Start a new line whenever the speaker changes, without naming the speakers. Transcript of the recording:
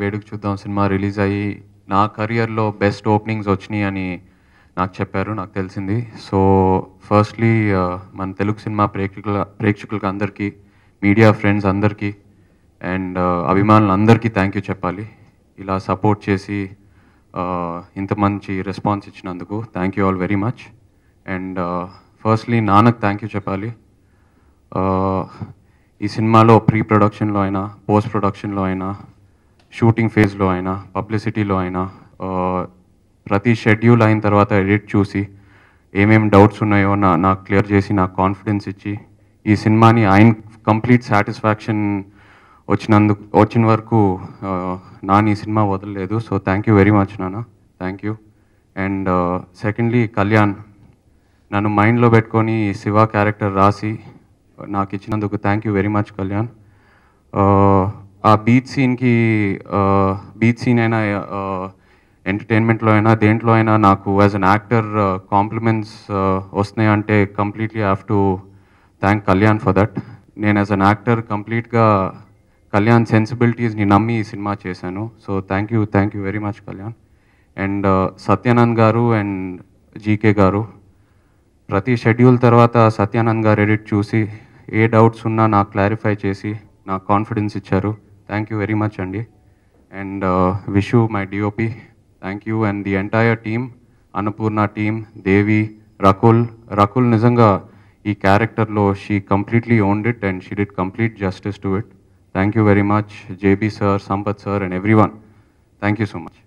వేడుక చూద్దాం. Cinema release అయ్యి నా కెరియర్లో బెస్ట్ ఓపెనింగ్స్ వచ్చినాయి అని నాకు చెప్పారు నాకు తెలిసింది. సో ఫస్ట్లీ మన తెలుగు సినిమా ప్రేక్షకుల ప్రేక్షకులకు అందరికీ మీడియా ఫ్రెండ్స్ అందరికీ అండ్ అభిమానులు అందరికీ థ్యాంక్ యూ చెప్పాలి. ఇలా సపోర్ట్ చేసి ఇంత మంచి రెస్పాన్స్ ఇచ్చినందుకు thank you all very much and firstly నాన్నకు థ్యాంక్ యూ చెప్పాలి. ఈ సినిమాలో ప్రీ ప్రొడక్షన్లో అయినా పోస్ట్ ప్రొడక్షన్లో అయినా షూటింగ్ ఫేజ్లో అయినా పబ్లిసిటీలో అయినా ప్రతి షెడ్యూల్ అయిన తర్వాత ఎడిట్ చూసి ఏమేమి డౌట్స్ ఉన్నాయో నా నాకు క్లియర్ చేసి నాకు కాన్ఫిడెన్స్ ఇచ్చి ఈ సినిమాని ఆయన కంప్లీట్ సాటిస్ఫాక్షన్ వచ్చినందుకు వచ్చిన వరకు నాన్న ఈ సినిమా వదలలేదు. So thank you very much నాన్న thank you and secondly Kalyan. నన్ను మైండ్లో పెట్టుకొని శివ క్యారెక్టర్ రాసి నాకు ఇచ్చినందుకు thank you very much Kalyan ఆ బీచ్ సీన్కి బీచ్ సీన్ అయినా uh, ఎంటర్టైన్మెంట్లో అయినా దేంట్లో అయినా నాకు యాజ్ అన్ యాక్టర్ కాంప్లిమెంట్స్ వస్తున్నాయి అంటే completely have to thank Kalyan for that నేను యాజ్ అన్ యాక్టర్ కంప్లీట్గా కళ్యాణ్ సెన్సిబిలిటీస్ని నమ్మి ఈ సినిమా చేశాను. So thank you thank you very much Kalyan and Satyanand గారు అండ్ జీకే గారు ప్రతి షెడ్యూల్ తర్వాత సత్యానంద్ గారు ఎడిట్ చూసి ఏ డౌట్స్ ఉన్నా నాకు క్లారిఫై చేసి నాకు కాన్ఫిడెన్స్ ఇచ్చారు. థ్యాంక్ యూ వెరీ మచ్ అండి. And Vishu my DOP thank you and the entire team Annapurna team Devi Rakul Rakul నిజంగా ఈ క్యారెక్టర్లో she completely owned it and she did complete justice to it thank you very much JB sir Sampath sir and everyone thank you so much